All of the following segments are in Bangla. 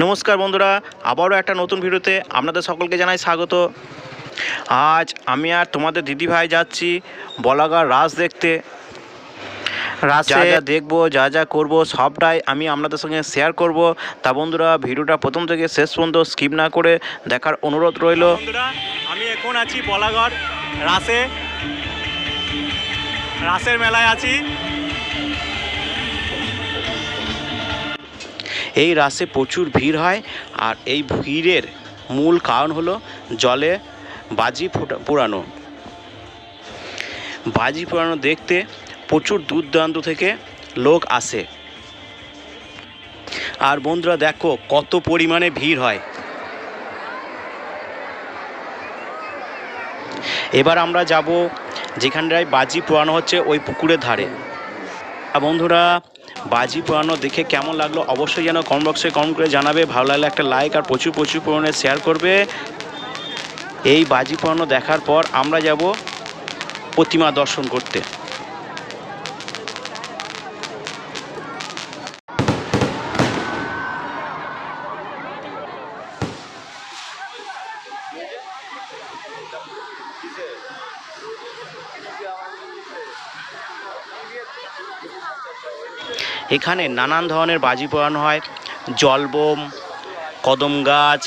নমস্কার বন্ধুরা আবারও একটা নতুন ভিডিওতে আপনাদের সকলকে জানাই স্বাগত। আজ আমি আর তোমাদের দিদিভাই যাচ্ছি বলাগার রাস দেখতে। রাসে যা যা দেখব যা যা করব সবটাই আমি আপনাদের সঙ্গে শেয়ার করব। তা বন্ধুরা ভিডিওটা প্রথম থেকে শেষ পর্যন্ত স্কিপ না করে দেখার অনুরোধ রইল। আমি এখন আছি বলাগড় রাসে। রাসের মেলায় আছি। এই রাসে প্রচুর ভিড় হয় আর এই ভিড়ের মূল কারণ হলো জলে বাজি ফোটা পোড়ানো। বাজি পোড়ানো দেখতে প্রচুর দূর দূরান্ত থেকে লোক আসে। আর বন্ধুরা দেখো কত পরিমাণে ভিড় হয়। এবার আমরা যাব যেখানটায় বাজি পোড়ানো হচ্ছে ওই পুকুরের ধারে। আর বন্ধুরা বাজি পোড়ানো দেখে কেমন লাগল অবশ্যই যেন কমেন্ট বক্সে কমেন্ট করে জানাবে। ভালো লাগলে একটা লাইক আর প্রচুর প্রচুর পরিমাণে শেয়ার করবে। এই বাজি পোড়ানো দেখার পর আমরা যাব প্রতিমা দর্শন করতে। এখানে নানান ধরনের বাজি পোড়ানো হয়। জলবোম, কদম গাছ,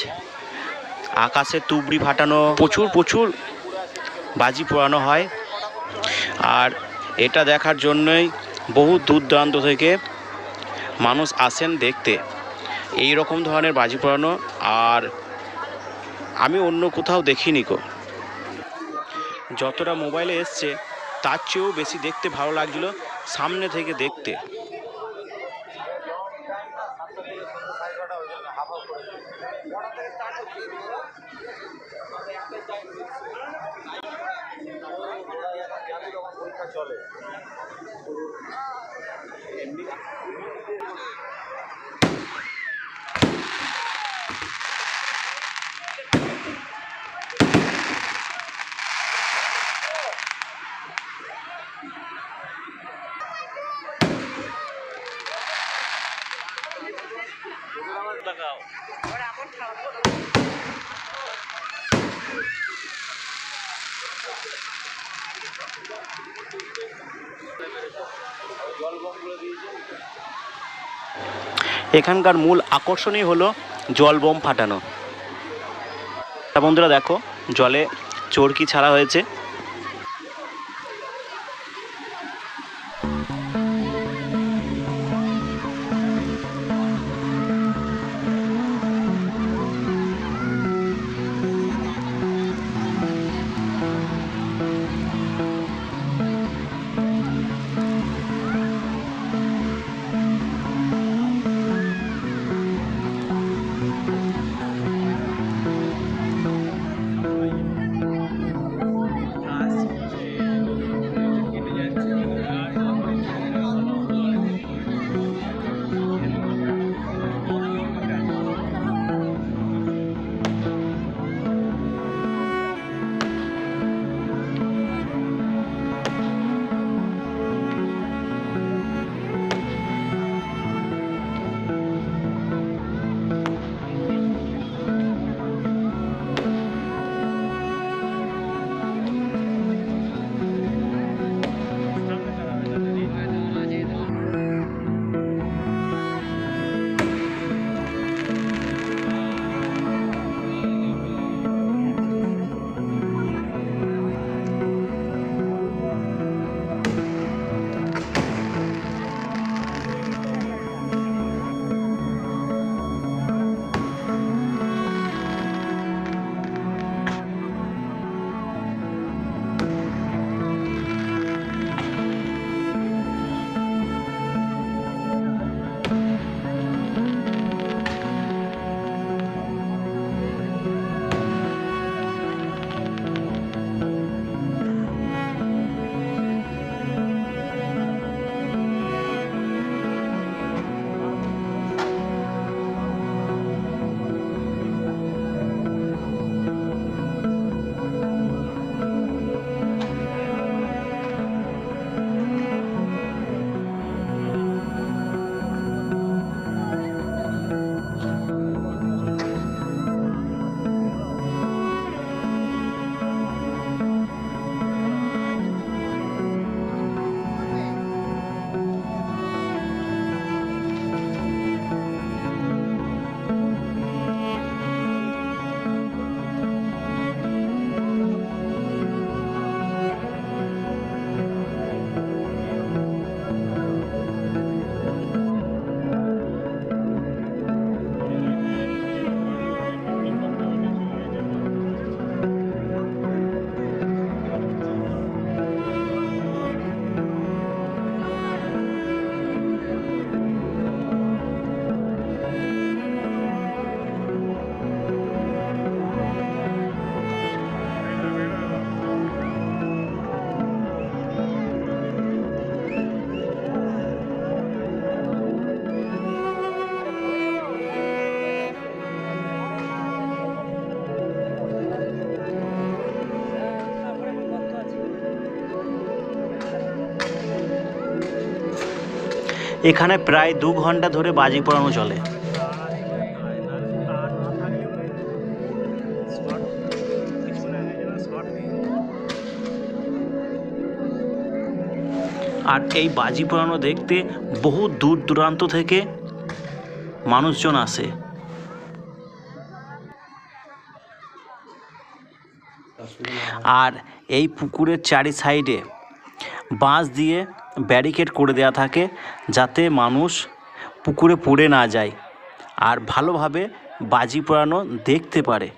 আকাশে তুবড়ি ফাটানো, প্রচুর প্রচুর বাজি পোড়ানো হয়। আর এটা দেখার জন্যই বহু দূর দূরান্ত থেকে মানুষ আসেন দেখতে। এই রকম ধরনের বাজি পোড়ানো আর আমি অন্য কোথাও দেখিনি কো যতটা মোবাইলে এসছে, তার চেয়েও বেশি দেখতে ভালো লাগছিল সামনে থেকে দেখতে। এখানকার মূল আকর্ষণই হলো জল বোম ফাটানো। বন্ধুরা দেখো জলে চরকি ছাড়া হয়েছে। এখানে প্রায় দু ঘণ্টা ধরে বাজি পোড়ানো চলে। আর এই বাজি পোড়ানো দেখতে বহু দূর দূরান্ত থেকে মানুষজন আসে। আর এই পুকুরের চারি সাইডে বাঁশ দিয়ে ব্যারিকেড করে দেওয়া থাকে যাতে মানুষ পুকুরে পড়ে না যায়। আর ভালোভাবে বাজি পোড়ানো দেখতে পারে।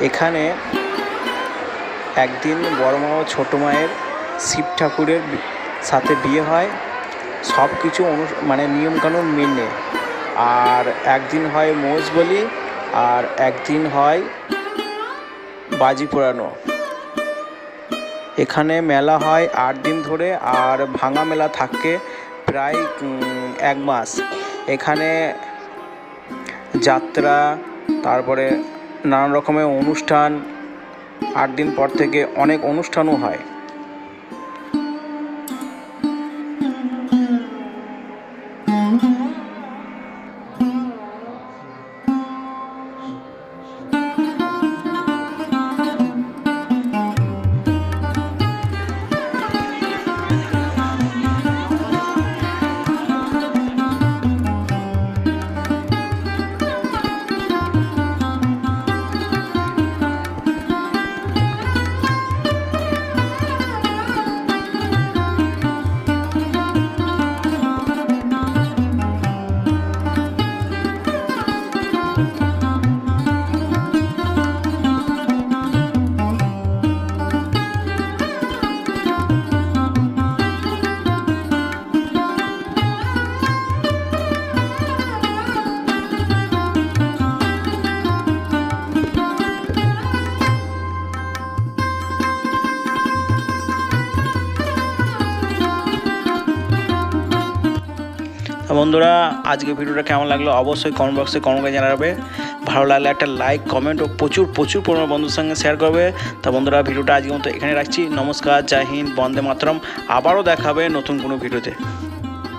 এখানে একদিন বড় মা ও ছোটো মায়ের শিব ঠাকুরের সাথে বিয়ে হয়। সব কিছু অনু মানে নিয়মকানুন মেনে। আর একদিন হয় মোষ বলি, আর একদিন হয় বাজি পোড়ানো। এখানে মেলা হয় আট দিন ধরে, আর ভাঙা মেলা থাকে প্রায় এক মাস। এখানে যাত্রা, তারপরে নানান রকমের অনুষ্ঠান আট দিন পর থেকে অনেক অনুষ্ঠানও হয়। বন্ধুরা, আজকে ভিডিওটা কেমন লাগল অবশ্যই কমেন্ট বক্সে কমেন্ট করে জানাবে। ভালো লাগলে একটা লাইক কমেন্ট ও প্রচুর প্রচুর পরিমাণ বন্ধুর সঙ্গে শেয়ার করবে। তা বন্ধুরা, ভিডিওটা আজকে মতো এখানে রাখছি। নমস্কার, জয় হিন্দ, বন্দে মাতরম। আবারও দেখাবে নতুন কোনো ভিডিওতে।